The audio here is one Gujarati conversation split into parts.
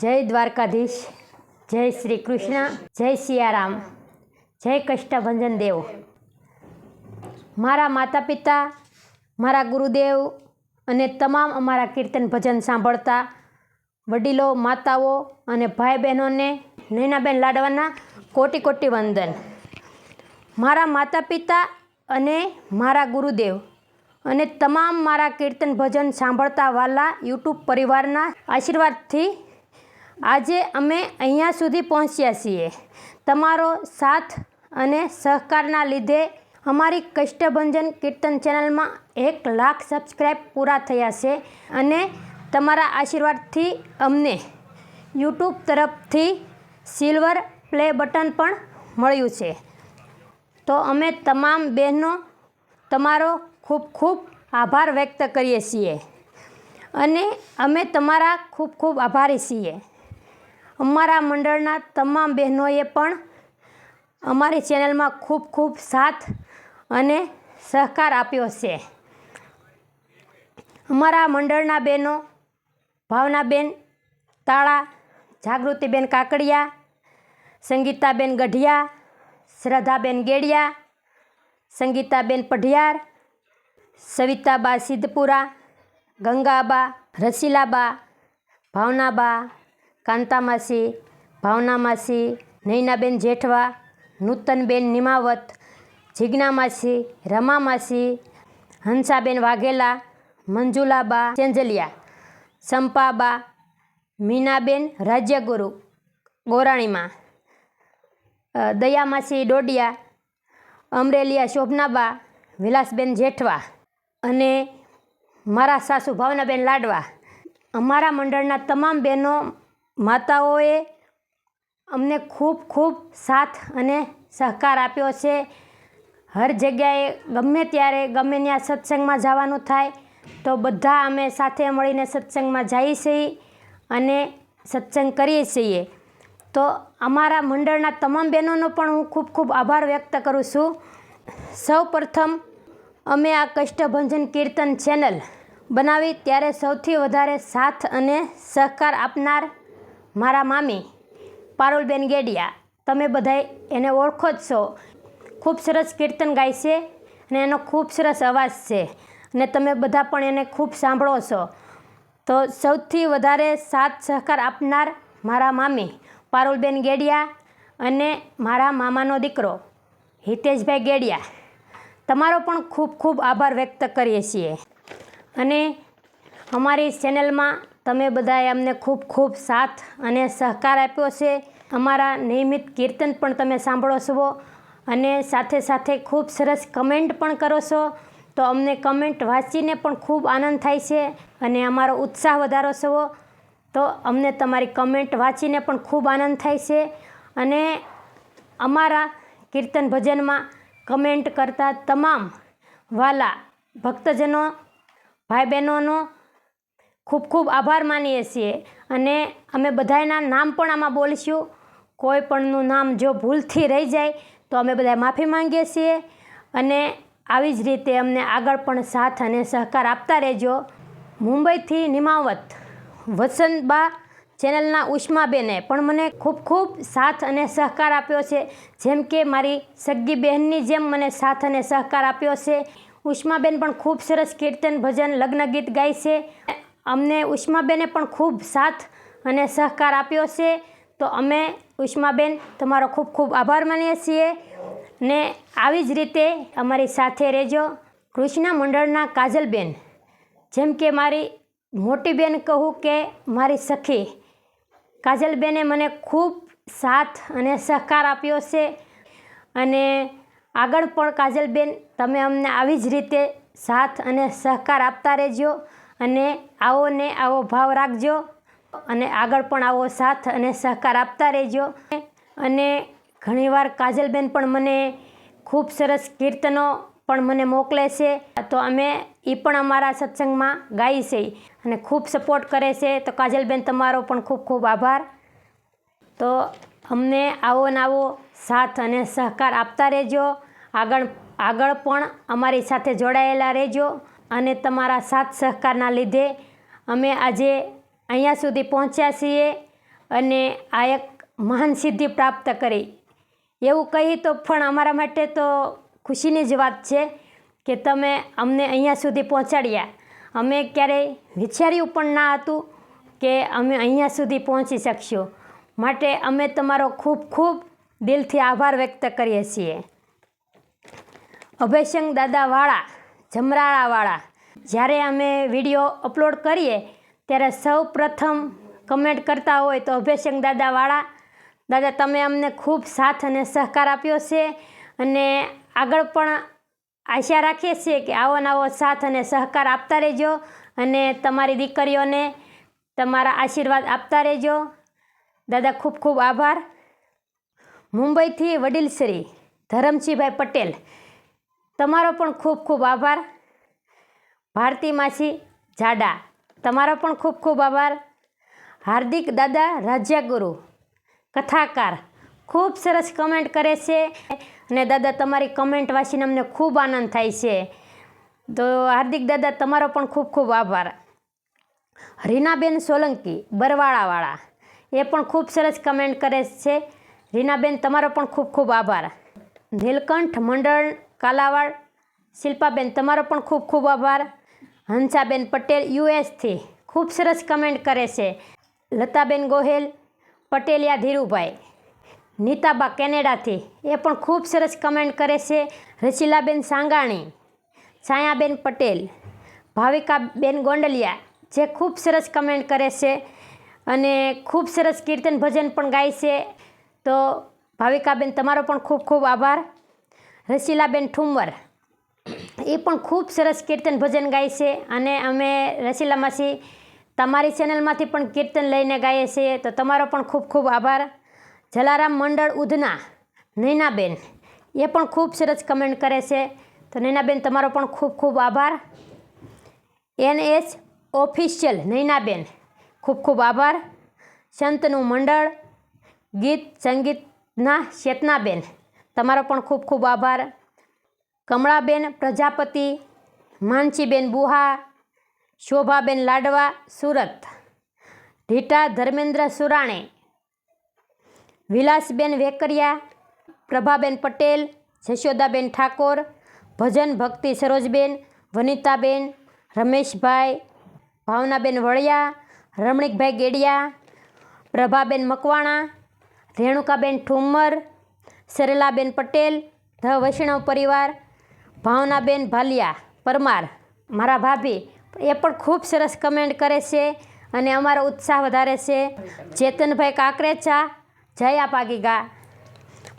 જય દ્વારકાધીશ, જય શ્રી કૃષ્ણ, જય સિયારામ, જય કષ્ટભંજન દેવ. મારા માતા પિતા મારા ગુરુદેવ અને તમામ અમારા કીર્તન ભજન સાંભળતા વડીલો, માતાઓ અને ભાઈ બહેનોને, નૈનાબેન લાડવાના કોટી કોટી વંદન. મારા માતા પિતા અને મારા ગુરુદેવ અને તમામ મારા કીર્તન ભજન સાંભળતા વાલા યુટ્યુબ પરિવારના આશીર્વાદથી આજે અમે અહીંયા સુધી પહોંચ્યા છીએ. તમારો સાથ અને સહકારના લીધે અમારી કષ્ટભંજન કીર્તન ચેનલમાં એક લાખ સબસ્ક્રાઈબ પૂરા થયા છે અને તમારા આશીર્વાદથી અમને યુટ્યુબ તરફથી સિલ્વર પ્લે બટન પણ મળ્યું છે. તો અમે તમામ બહેનો તમારો ખૂબ ખૂબ આભાર વ્યક્ત કરીએ છીએ. અને અમે તમારા ખૂબ ખૂબ આભારી છીએ. અમારા મંડળના તમામ બહેનોએ પણ અમારી ચેનલમાં ખૂબ ખૂબ સાથ અને સહકાર આપ્યો છે. અમારા મંડળના બહેનો ભાવનાબેન તાળા, જાગૃતિબેન કાકડિયા, સંગીતાબેન ગઢિયા, શ્રદ્ધાબેન ગેડિયા, સંગીતાબેન પઢિયાર, સવિતાબા સિદ્ધપુરા, ગંગાબા, રસીલાબા, ભાવનાબા કાંતામાસી, ભાવનામાસી, નૈનાબેન જેઠવા, નૂતનબેન નિમાવત, જિજ્ઞામાસી, રમામાસી, હંસાબેન વાઘેલા, મંજુલાબા ચેંજલિયા, સંપાબા, મીનાબેન રાજ્યગુરુ, ગોરાણીમાં દયામાસી ડોડિયા, અમરેલિયા શોભનાબા, વિલાસબેન જેઠવા અને મારા સાસુ ભાવનાબેન લાડવા. અમારા મંડળના તમામ બહેનો માતાઓએ અમને ખૂબ ખૂબ સાથ અને સહકાર આપ્યો છે. હર જગ્યાએ ગમે ત્યારે ગમે ત્યાં સત્સંગમાં જવાનું થાય, તો બધા અમે સાથે મળીને સત્સંગમાં જઈએ છીએ અને સત્સંગ કરીએ છીએ. તો અમારા મંડળના તમામ બહેનોનો પણ હું ખૂબ ખૂબ આભાર વ્યક્ત કરું છું. સૌ પ્રથમ અમે આ કષ્ટભંજન કીર્તન ચેનલ બનાવી, ત્યારે સૌથી વધારે સાથ અને સહકાર આપનાર મારા મામી, પારુલબેન ગેડિયા, તમે બધાય એને ઓળખો જ છો. ખૂબ સરસ કીર્તન ગાય છે અને એનો ખૂબ સરસ અવાજ છે. અને તમે બધા પણ એને ખૂબ સાંભળો છો. તો સૌથી વધારે સાથ સહકાર આપનાર મારા મામી, પારુલબેન ગેડિયા અને મારા મામાનો દીકરો, હિતેશભાઈ ગેડિયા. તમારો પણ ખૂબ ખૂબ આભાર વ્યક્ત કરીએ છીએ. અને અમારી ચેનલમાં તમે બધાએ અમને ખૂબ ખૂબ સાથ અને સહકાર આપ્યો છે. અમારા નિયમિત કીર્તન પણ તમે સાંભળો છો અને સાથે સાથે ખૂબ સરસ કમેન્ટ પણ કરો છો. તો અમને કમેન્ટ વાંચીને પણ ખૂબ આનંદ થાય છે અને અમારો ઉત્સાહ વધારો છો. તો અમને તમારી કમેન્ટ વાંચીને પણ ખૂબ આનંદ થાય છે અને અમારા કીર્તન ભજનમાં કમેન્ટ કરતા તમામ વાલા ભક્તજનો, ભાઈ બહેનોનો ખૂબ ખૂબ આભાર માનીએ છીએ. અને અમે બધાના નામ પણ આમાં બોલીશું. કોઈ પણનું નામ જો ભૂલથી રહી જાય, તો અમે બધા માફી માંગીએ છીએ. અને આવી જ રીતે અમને આગળ પણ સાથ અને સહકાર આપતા રહેજો. મુંબઈથી નિમાવત વસંતબા ચેનલના ઉષ્માબેને પણ મને ખૂબ ખૂબ સાથ અને સહકાર આપ્યો છે. જેમ કે મારી સગી બહેનની જેમ મને સાથ અને સહકાર આપ્યો છે. ઉષ્માબેન પણ ખૂબ સરસ કીર્તન ભજન લગ્ન ગીત ગાય છે. અમને ઉષ્માબેને પણ ખૂબ સાથ અને સહકાર આપ્યો છે. તો અમે ઉષ્માબેન, તમારો ખૂબ ખૂબ આભાર માનીએ છીએ ને આવી જ રીતે અમારી સાથે રહેજો કૃષ્ણ મંડળના કાજલબેન. જેમ કે મારી મોટી બેન કહું કે મારી સખી. કાજલબેને મને ખૂબ સાથ અને સહકાર આપ્યો છે અને આગળ પણ કાજલબેન, તમે અમને આવી જ રીતે સાથ અને સહકાર આપતા રહેજો. અને આવો ને આવો ભાવ રાખજો અને આગળ પણ આવો સાથ અને સહકાર આપતા રહેજો. અને ઘણીવાર કાજલબેન પણ મને ખૂબ સરસ કીર્તનો પણ મને મોકલે છે. તો અમે એ પણ અમારા સત્સંગમાં ગાઈ છે. અને ખૂબ સપોર્ટ કરે છે. તો કાજલબેન તમારો પણ ખૂબ ખૂબ આભાર. તો અમને આવો ને આવો સાથ અને સહકાર આપતા રહેજો. આગળ આગળ પણ અમારી સાથે જોડાયેલા રહેજો. અને તમારા સાથ સહકારના લીધે અમે આજે અહીંયા સુધી પહોંચ્યા છીએ અને આ એક મહાન સિદ્ધિ પ્રાપ્ત કરી. એવું કહી તો પણ અમારા માટે તો ખુશીની જ વાત છે કે તમે અમને અહીંયા સુધી પહોંચાડ્યા. અમે ક્યારેય વિચાર્યું પણ ના હતું કે અમે અહીંયા સુધી પહોંચી શકશું. માટે અમે તમારો ખૂબ ખૂબ દિલથી આભાર વ્યક્ત કરીએ છીએ. અભયશંક દાદાવાળા જમરાળાવાળા. જ્યારે અમે વીડિયો અપલોડ કરીએ, ત્યારે સૌ પ્રથમ કમેન્ટ કરતા હોય તો અભયશંક દાદાવાળા, દાદા, તમે અમને ખૂબ સાથ અને સહકાર આપ્યો છે અને આગળ પણ આશા રાખીએ છીએ કે આવો નવો સાથ અને સહકાર આપતા રહેજો અને તમારી દીકરીઓને તમારા આશીર્વાદ આપતા રહેજો. દાદા, ખૂબ ખૂબ આભાર. મુંબઈથી વડીલશ્રી ધરમસિંહભાઈ પટેલ તમારો પણ ખૂબ ખૂબ આભાર. ભારતી માસી જાડા, તમારો પણ ખૂબ ખૂબ આભાર. હાર્દિક દાદા, રાજ્યગુરુ, કથાકાર, ખૂબ સરસ કમેન્ટ કરે છે અને દાદા તમારી કમેન્ટ વાંચીને અમને ખૂબ આનંદ થાય છે. તો હાર્દિક દાદા, તમારો પણ ખૂબ ખૂબ આભાર. રીનાબેન સોલંકી, બરવાળાવાળા, એ પણ ખૂબ સરસ કમેન્ટ કરે છે. રીનાબેન, તમારો પણ ખૂબ ખૂબ આભાર. નીલકંઠ મંડળ કાલાવાડ. શિલ્પાબેન, તમારો પણ ખૂબ ખૂબ આભાર. હંસાબેન પટેલ યુએસથી ખૂબ સરસ કમેન્ટ કરે છે. લતાબેન ગોહેલ, પટેલિયા ધીરુભાઈ, નીતાબા કેનેડાથી એ પણ ખૂબ સરસ કમેન્ટ કરે છે. રસીલાબેન સાંગાણી, છાયાબેન પટેલ, ભાવિકાબેન ગોંડલિયા જે ખૂબ સરસ કમેન્ટ કરે છે અને ખૂબ સરસ કીર્તન ભજન પણ ગાય છે. તો ભાવિકાબેન, તમારો પણ ખૂબ ખૂબ આભાર. રસીલાબેન ઠુમ્મર એ પણ ખૂબ સરસ કીર્તન ભજન ગાય છે અને અમે રસીલામાંથી તમારી ચેનલમાંથી પણ કીર્તન લઈને ગાઈએ છીએ. તો તમારો પણ ખૂબ ખૂબ આભાર. જલારામ મંડળ ઉધના, નૈનાબેન, એ પણ ખૂબ સરસ કમેન્ટ કરે છે. તો નૈનાબેન, તમારો પણ ખૂબ ખૂબ આભાર. એન એચ ઓફિશિયલ, નૈનાબેન, ખૂબ ખૂબ આભાર. સંતનું મંડળ, ગીત સંગીતના ચેતનાબેન તમારો પણ ખૂબ ખૂબ આભાર. કમળાબેન, પ્રજાપતિ, માનસીબેન બુહા, શોભાબેન લાડવા, સુરત. ઢીટા ધર્મેન્દ્ર સુરાણે. વિલાસબેન વેકરિયા, પ્રભાબેન પટેલ, જશોદાબેન ઠાકોર, ભજન ભક્તિ સરોજબેન, વનિતાબેન, રમેશભાઈ, ભાવનાબેન વળિયા, રમણીકભાઈ ગેડિયા, પ્રભાબેન મકવાણા, રેણુકાબેન ઠુમ્મર સરેલાબેન પટેલ, ધ વૈષ્ણવ પરિવાર, ભાવનાબેન ભાલિયા, પરમાર, મારા ભાભી, એ પણ ખૂબ સરસ કમેન્ટ કરે છે અને અમારો ઉત્સાહ વધારે છે. ચેતનભાઈ કાકરેચા, જયા પાગીગા.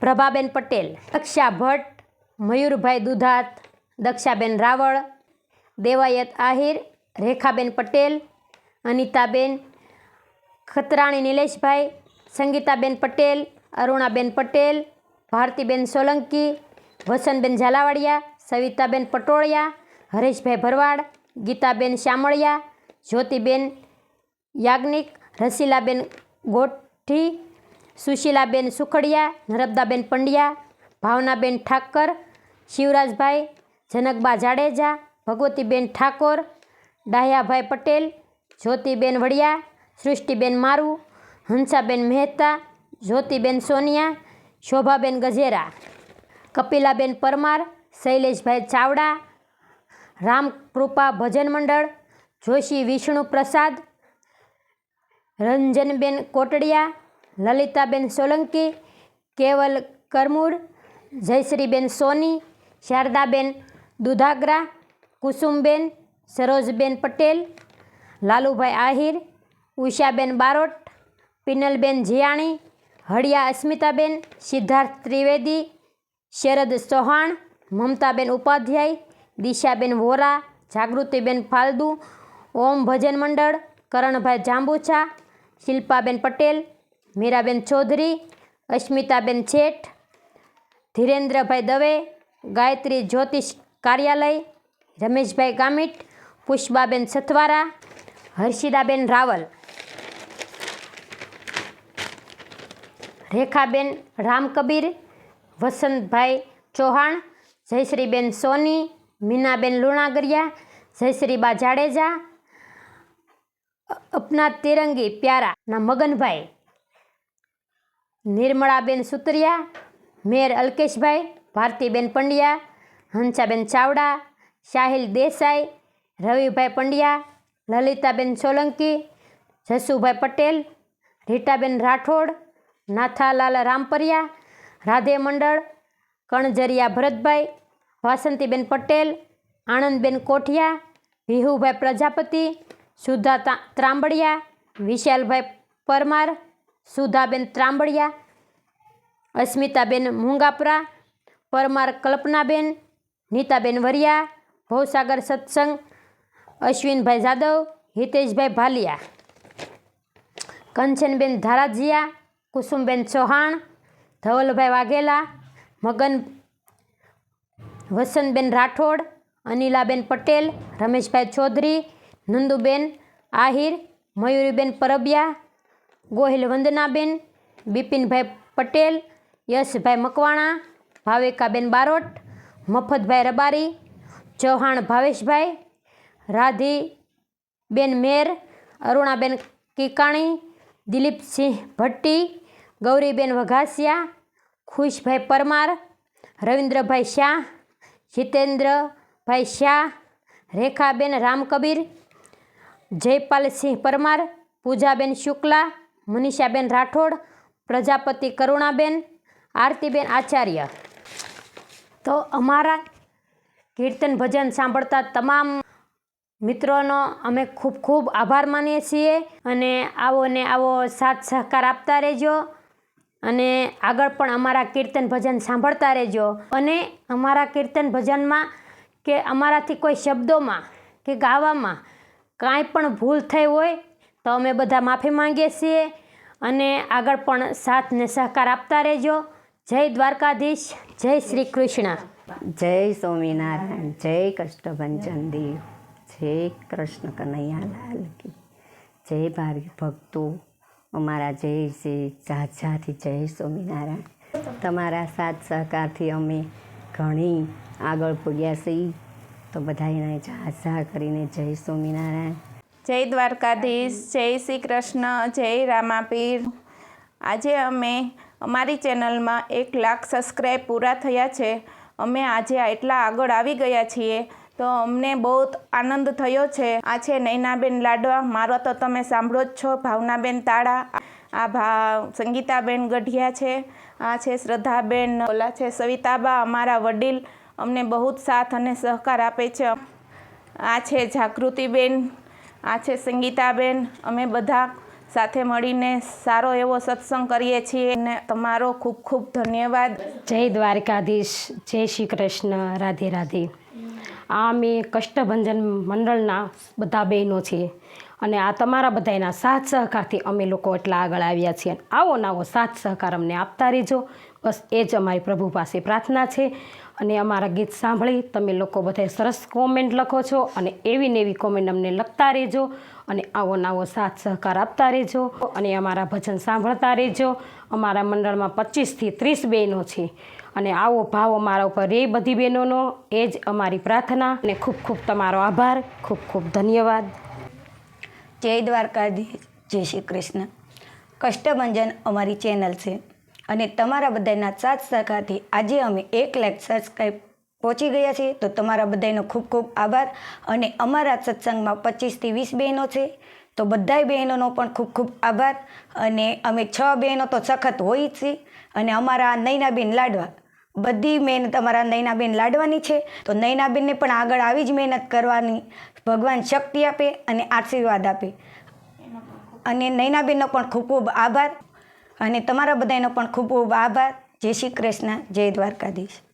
પ્રભાબેન પટેલ, દક્ષા ભટ્ટ, મયુરભાઈ દુધાત, દક્ષાબેન રાવળ, દેવાયત આહિર, રેખાબેન પટેલ, અનિતાબેન, ખતરાણી નિલેશભાઈ, સંગીતાબેન પટેલ, અરુણાબેન પટેલ ભારતીબેન સોલંકી વસંતબેન ઝાલાવાડિયા સવિતાબેન પટોળિયા હરેશભાઈ ભરવાડ ગીતાબેન શામળિયા જ્યોતિબેન યાજ્ઞિક રસીલાબેન ગોઠી સુશીલાબેન સુખડિયા નરબદાબેન પંડ્યા ભાવનાબેન ઠાકર શિવરાજભાઈ જનકબા જાડેજા ભગવતીબેન ઠાકોર ડાહ્યાભાઈ પટેલ જ્યોતિબેન વડિયા સૃષ્ટિબેન મારુ હંસાબેન મહેતા જ્યોતિબેન સોનિયા શોભાબેન ગજેરા, કપિલાબેન પરમાર, શૈલેષભાઈ ચાવડા, રામકૃપા ભજન મંડળ, જોશી વિષ્ણુ પ્રસાદ, રંજનબેન કોટડિયા, લલિતાબેન સોલંકી, કેવલ કરમુર, જયશ્રીબેન સોની, શારદાબેન દુધાગરા, કુસુમબેન સરોજબેન પટેલ, લાલુભાઈ આહિર, ઉષાબેન બારોટ, પિનલબેન જીયાણી હળિયા અસ્મિતાબેન, સિદ્ધાર્થ ત્રિવેદી, શરદ ચૌહાણ, મમતાબેન ઉપાધ્યાય, દિશાબેન વોરા, જાગૃતિબેન ફાલદુ, ઓમ ભજન મંડળ, કરણભાઈ જાંબુછા શિલ્પાબેન પટેલ, મીરાબેન ચૌધરી, અસ્મિતાબેન શેઠ ધીરેન્દ્રભાઈ દવે, ગાયત્રી જ્યોતિષ કાર્યાલય, રમેશભાઈ ગામિટ, પુષ્પાબેન સથવારા, હર્ષિદાબેન રાવલ. રેખાબેન રામકબીર, વસંતભાઈ ચૌહાણ, જયશ્રીબેન સોની, મીનાબેન લુણાગરિયા, જયશ્રીબા જાડેજા, અપના તિરંગી પ્યારાના મગનભાઈ, નિર્મળાબેન સુતરિયા મેર અલ્કેશભાઈ, ભારતીબેન પંડ્યા, હંસાબેન ચાવડા, સાહિલ દેસાઈ, રવિભાઈ પંડ્યા, લલિતાબેન સોલંકી, જસુભાઈ પટેલ, રીટાબેન રાઠોડ નાથાલાલ રામપરિયા, રાધે મંડળ, કણજરિયા ભરતભાઈ, વાસંતીબેન પટેલ, આણંદબેન કોઠિયા, વિહુભાઈ પ્રજાપતિ, સુધા તા- ત્રાંબડિયા, વિશાલભાઈ પરમાર, સુધાબેન ત્રાંબડિયા, અસ્મિતાબેન મુંગાપરા, પરમાર કલ્પનાબેન, નીતાબેન વરિયા, ભવસાગર સત્સંગ, અશ્વિનભાઈ જાદવ, હિતેશભાઈ ભાલિયા. કંચનબેન ધારાજીયા કુસુમબેન ચૌહાણ, ધવલભાઈ વાઘેલા, મગન વસંતબેન રાઠોડ, અનિલાબેન પટેલ, રમેશભાઈ ચૌધરી, નંદુબેન આહિર, મયુરીબેન પરબિયા, ગોહિલ વંદનાબેન, બિપિનભાઈ પટેલ, યશભાઈ મકવાણા, ભાવિકાબેન બારોટ, મફતભાઈ રબારી, ચૌહાણ ભાવેશભાઈ, રાધીબેન મેર, અરુણાબેન કિકાણી, દિલીપસિંહ ભટ્ટી ગૌરીબેન વઘાસિયા, ખુશભાઈ પરમાર, રવિન્દ્રભાઈ શાહ, જીતેન્દ્રભાઈ શાહ, રેખાબેન રામકબીર, જયપાલસિંહ પરમાર, પૂજાબેન શુક્લા, મનીષાબેન રાઠોડ, પ્રજાપતિ કરુણાબેન, આરતીબેન આચાર્ય. તો અમારા કીર્તન ભજન સાંભળતા તમામ મિત્રોનો અમે ખૂબ ખૂબ આભાર માનીએ છીએ અને આવો ને આવો સાથ સહકાર આપતા રહેજો. અને આગળ પણ અમારા કીર્તન ભજન સાંભળતા રહેજો. અને અમારા કીર્તન ભજનમાં કે અમારાથી કોઈ શબ્દોમાં કે ગાવામાં કાંઈ પણ ભૂલ થઈ હોય, તો અમે બધા માફી માંગીએ છીએ. અને આગળ પણ સાથ ને સહકાર આપતા રહેજો. જય દ્વારકાધીશ, જય શ્રી કૃષ્ણ. જય સ્વામિનારાયણ, જય કષ્ટભંજન દેવ જય કૃષ્ણ કનૈયાલાલ કી, જય ભારી ભક્તો. અમારા જય શ્રી ઝાઝાથી જય સ્વામિનારાયણ. તમારા સાથ સહકારથી અમે ઘણી આગળ પૂગ્યા છીએ. તો બધાને ઝાઝા કરીને જય સ્વામિનારાયણ. જય દ્વારકાધીશ, જય શ્રી કૃષ્ણ, જય રામાપીર. આજે અમે અમારી ચેનલમાં એક લાખ સબસ્ક્રાઈબ પૂરા થયા છે. અમે આજે એટલા આગળ આવી ગયા છીએ. તો અમને બહુ આનંદ થયો છે. આ છે નૈનાબેન લાડવા. મારો તો તમે સાંભળો જ છો. ભાવનાબેન તાળા. આ ભા, સંગીતાબેન ગઢિયા છે. આ છે શ્રદ્ધાબેન, ઓલા છે સવિતાબા, અમારા વડીલ. અમને બહુ જ સાથ અને સહકાર આપે છે. આ છે જાગૃતિબેન. આ છે સંગીતાબેન. અમે બધા સાથે મળીને સારો એવો સત્સંગ કરીએ છીએ. અને તમારો ખૂબ ખૂબ ધન્યવાદ. જય દ્વારકાધીશ. જય શ્રી કૃષ્ણ. રાધે રાધે. આ અમે કષ્ટભંજન મંડળના બધા બહેનો છીએ. અને આ તમારા બધાના સાથ સહકારથી અમે લોકો એટલા આગળ આવ્યા છીએ. આવો નાવો સાથ સહકાર અમને આપતા રહેજો. બસ એ જ અમારી પ્રભુ પાસે પ્રાર્થના છે. અને અમારા ગીત સાંભળી તમે લોકો બધા સરસ કોમેન્ટ લખો છો અને એવી ને એવી કોમેન્ટ અમને લખતા રહેજો. અને આવો નાવો સાથ સહકાર આપતા રહેજો. અને અમારા ભજન સાંભળતા રહેજો. અમારા મંડળમાં પચીસથી ત્રીસ બહેનો છે. અને આવો ભાવ અમારા ઉપર રે બધી બહેનોનો, એ જ અમારી પ્રાર્થના. અને ખૂબ ખૂબ તમારો આભાર, ખૂબ ખૂબ ધન્યવાદ. જય દ્વારકાધીશ, જય શ્રી કૃષ્ણ. કષ્ટભંજન અમારી ચેનલ છે અને તમારા બધાના સાથ સહકારથી આજે અમે એક લાખ સબસ્ક્રાઈબ પહોંચી ગયા છીએ. તો તમારા બધાનો ખૂબ ખૂબ આભાર અને અમારા સત્સંગમાં પચીસથી વીસ બહેનો છે. તો બધાય બહેનોનો પણ ખૂબ ખૂબ આભાર અને અમે છ બહેનો તો સખત હોય જ છીએ. અને અમારા નૈનાબેન લાડવા બધી મહેનત અમારા નૈનાબેન લાડવાની છે. તો નૈનાબેનને પણ આગળ આવી જ મહેનત કરવાની. ભગવાન શક્તિ આપે અને આશીર્વાદ આપે. અને નૈનાબેનનો પણ ખૂબ ખૂબ આભાર. અને તમારા બધાનો પણ ખૂબ ખૂબ આભાર. જય શ્રી કૃષ્ણ, જય દ્વારકાધીશ.